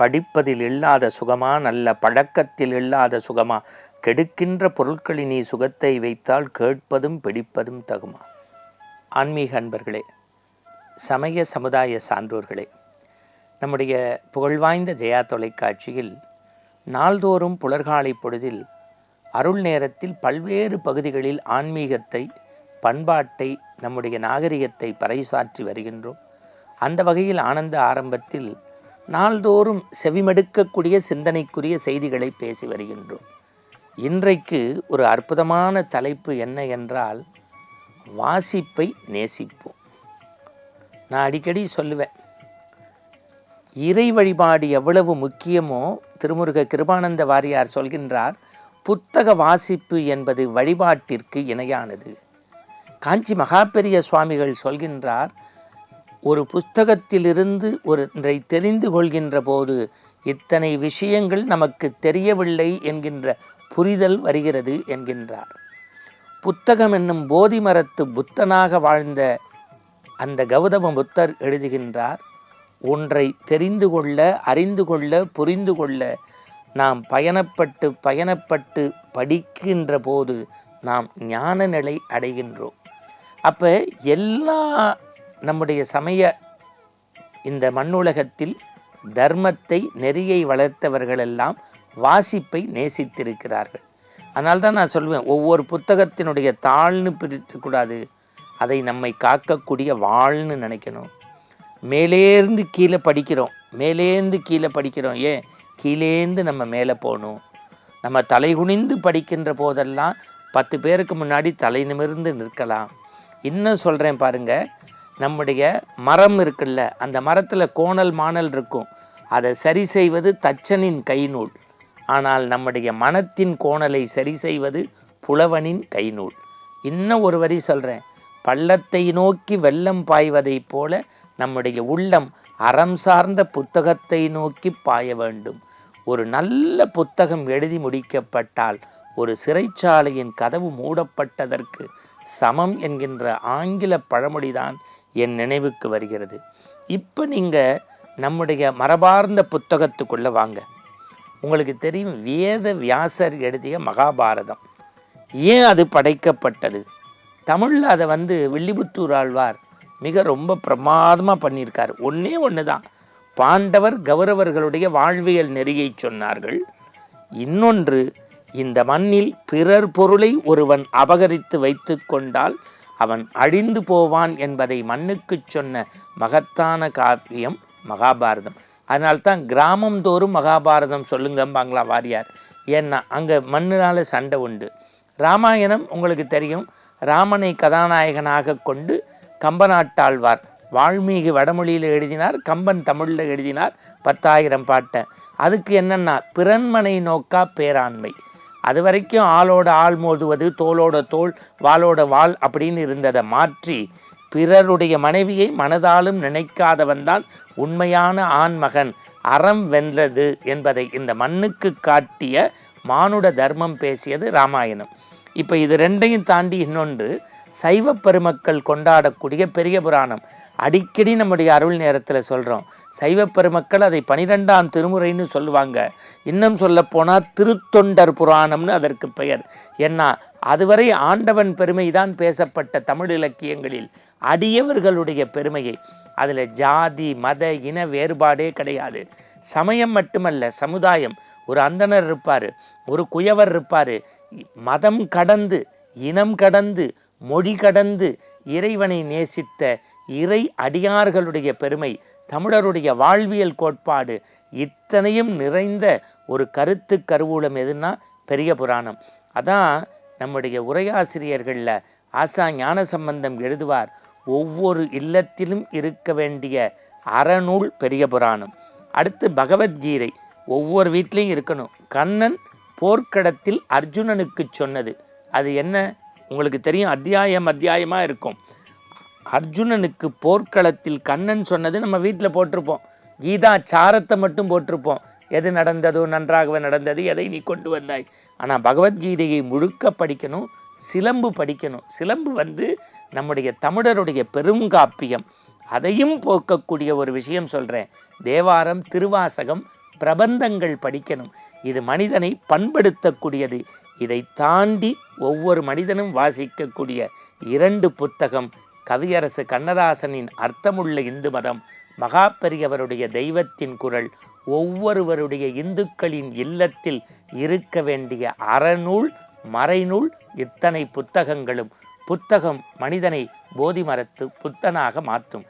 படிப்பதில் இல்லாத சுகமா நல்ல பழக்கத்தில் இல்லாத சுகமா கெடுக்கின்ற பொருட்களின் நீ சுகத்தை வைத்தால் கேட்பதும் பிடிப்பதும் தகுமா? ஆன்மீக அன்பர்களே சமய சமுதாய சான்றோர்களே நம்முடைய புகழ்வாய்ந்த ஜெயா தொலைக்காட்சியில் நாள்தோறும் புலர்காலை பொழுதில் அருள் நேரத்தில் பல்வேறு பகுதிகளில் ஆன்மீகத்தை பண்பாட்டை நம்முடைய நாகரிகத்தை பறைசாற்றி வருகின்றோம். அந்த வகையில் ஆனந்த ஆரம்பத்தில் நாள்தோறும் செவிமடுக்கக்கூடிய சிந்தனைக்குரிய செய்திகளை பேசி வருகின்றோம். இன்றைக்கு ஒரு அற்புதமான தலைப்பு என்ன என்றால் வாசிப்பை நேசிப்போம். நான் அடிக்கடி சொல்லுவேன் இறை வழிபாடு எவ்வளவு முக்கியமோ திருமுருக கிருபானந்த வாரியார் சொல்கின்றார் புத்தக வாசிப்பு என்பது வழிபாட்டிற்கு இணையானது. காஞ்சி மகாபெரிய சுவாமிகள் சொல்கின்றார் ஒரு புஸ்தகத்திலிருந்து ஒன்றை தெரிந்து கொள்கின்ற போது இத்தனை விஷயங்கள் நமக்கு தெரியவில்லை என்கின்ற புரிதல் வருகிறது என்கின்றார். புத்தகம் என்னும் போதி மரத்து புத்தனாக வாழ்ந்த அந்த கௌதம புத்தர் எழுதுகின்றார் ஒன்றை தெரிந்து கொள்ள அறிந்து கொள்ள புரிந்து கொள்ள நாம் பயணப்பட்டு பயணப்பட்டு படிக்கின்ற போது நாம் ஞான நிலை அடைகின்றோம். அப்போ எல்லா நம்முடைய சமய இந்த மண்ணுலகத்தில் தர்மத்தை நெறியை வளர்த்தவர்களெல்லாம் வாசிப்பை நேசித்திருக்கிறார்கள். அதனால்தான் நான் சொல்வேன் ஒவ்வொரு புத்தகத்தினுடைய தாழ்னு பிரித்துக்கூடாது அதை நம்மை காக்கக்கூடிய வாழ்னு நினைக்கணும். மேலேருந்து கீழே படிக்கிறோம். மேலேந்து கீழே படிக்கிறோம். ஏன்? கீழேந்து நம்ம மேலே போகணும். நம்ம தலைகுனிந்து படிக்கின்ற போதெல்லாம் பத்து பேருக்கு முன்னாடி தலை நிமிர்ந்து நிற்கலாம். இன்னும் சொல்கிறேன் பாருங்கள் நம்முடைய மரம் இருக்குல்ல அந்த மரத்தில் கோணல் மாணல் இருக்கும். அதை சரி செய்வது தச்சனின் கைநூல். ஆனால் நம்முடைய மனத்தின் கோணலை சரி செய்வது புலவனின் கைநூல். இன்னும் ஒரு வரி சொல்கிறேன் பள்ளத்தை நோக்கி வெள்ளம் பாய்வதைப் போல நம்முடைய உள்ளம் அறம் சார்ந்த புத்தகத்தை நோக்கி பாய வேண்டும். ஒரு நல்ல புத்தகம் எழுதி முடிக்கப்பட்டால் ஒரு சிறைச்சாலையின் கதவு மூடப்பட்டதற்கு சமம் என்கின்ற ஆங்கில பழமொழிதான் என் நினைவுக்கு வருகிறது. இப்போ நீங்கள் நம்முடைய மரபார்ந்த புத்தகத்துக்குள்ளே வாங்க. உங்களுக்கு தெரியும் வேத வியாசர் எழுதிய மகாபாரதம். ஏன் அது படைக்கப்பட்டது? தமிழில் அதை வந்து வில்லிபுத்தூர் ஆழ்வார் மிக ரொம்ப பிரமாதமாக பண்ணியிருக்கார். ஒன்றே ஒன்று தான் பாண்டவர் கௌரவர்களுடைய வாழ்வியல் நெறியை சொன்னார்கள். இன்னொன்று இந்த மண்ணில் பிறர் பொருளை ஒருவன் அபகரித்து வைத்து கொண்டால் அவன் அழிந்து போவான் என்பதை மண்ணுக்கு சொன்ன மகத்தான காவியம் மகாபாரதம். அதனால்தான் கிராமந்தோறும் மகாபாரதம் சொல்லுங்கம்பாங்களா வாரியார். ஏன்னா அங்கே மண்ணினால் சண்டை உண்டு. ராமாயணம் உங்களுக்கு தெரியும். ராமனை கதாநாயகனாக கொண்டு கம்பநாட்டாழ்வார் வால்மீகி வடமொழியில் எழுதினார் கம்பன் தமிழில் எழுதினார் பத்தாயிரம் பாட்டை. அதுக்கு என்னென்னா பிறன்மனை நோக்கா பேராண்மை. அது வரைக்கும் ஆளோட ஆள் மோதுவது தோளோட தோல் வாளோட வாள் அப்படின்னு இருந்ததை மாற்றி பிறருடைய மனைவியை மனதாலும் நினைக்காதவன் தான் உண்மையான ஆண்மகன் அறம் வென்றது என்பதை இந்த மண்ணுக்கு காட்டிய மானுட தர்மம் பேசியது ராமாயணம். இப்போ இது ரெண்டையும் தாண்டி இன்னொன்று சைவ பெருமக்கள் கொண்டாடக்கூடிய பெரிய புராணம். அடிக்கடி நம்முடைய அருள் நேரத்தில் சொல்கிறோம் சைவ பெருமக்கள் அதை பனிரெண்டாம் திருமுறைன்னு சொல்லுவாங்க. இன்னும் சொல்லப்போனால் திருத்தொண்டர் புராணம்னு அதற்கு பெயர். ஏன்னா அதுவரை ஆண்டவன் பெருமை தான் பேசப்பட்ட தமிழ் இலக்கியங்களில். அடியவர்களுடைய பெருமையை. அதில் ஜாதி மத இன வேறுபாடே கிடையாது. சமயம் மட்டுமல்ல சமுதாயம். ஒரு அந்தனர் இருப்பார் ஒரு குயவர் இருப்பார். மதம் கடந்து இனம் கடந்து மொழி கடந்து இறைவனை நேசித்த இறை அடியார்களுடைய பெருமை தமிழருடைய வாழ்வியல் கோட்பாடு இத்தனையும் நிறைந்த ஒரு கருத்து கருவூலம் எதுன்னா பெரிய புராணம். அதான் நம்முடைய உரையாசிரியர்களில் ஆசா ஞான சம்பந்தம் எழுதுவார் ஒவ்வொரு இல்லத்திலும் இருக்க வேண்டிய அறநூல் பெரிய புராணம். அடுத்து பகவத்கீதை ஒவ்வொரு வீட்லேயும் இருக்கணும். கண்ணன் போர்க்கடத்தில் அர்ஜுனனுக்கு சொன்னது. அது என்ன? உங்களுக்கு தெரியும் அத்தியாயம் அத்தியாயமாக இருக்கும். அர்ஜுனனுக்கு போர்க்களத்தில் கண்ணன் சொன்னது நம்ம வீட்டில் போட்டிருப்போம். கீதா சாரத்தை மட்டும் போட்டிருப்போம். எது நடந்ததோ நன்றாகவே நடந்தது எதை நீ கொண்டு வந்தாய்? ஆனால் பகவத்கீதையை முழுக்க படிக்கணும் சிலம்பு படிக்கணும். சிலம்பு வந்து நம்முடைய தமிழருடைய பெருங்காப்பியம் அதையும் போக்கக்கூடிய ஒரு விஷயம் சொல்கிறேன் தேவாரம் திருவாசகம் பிரபந்தங்கள் படிக்கணும். இது மனிதனை பண்படுத்தக்கூடியது. இதை தாண்டி ஒவ்வொரு மனிதனும் வாசிக்கக்கூடிய இரண்டு புத்தகம் கவியரசு கண்ணதாசனின் அர்த்தமுள்ள இந்து மதம் மகாபெரியவருடைய தெய்வத்தின் குரல் ஒவ்வொருவருடைய இந்துக்களின் இல்லத்தில் இருக்க வேண்டிய அறநூல் மறைநூல் இத்தனை புத்தகங்களும் புத்தகம் மனிதனை போதி மரத்து புத்தனாக மாற்றும்.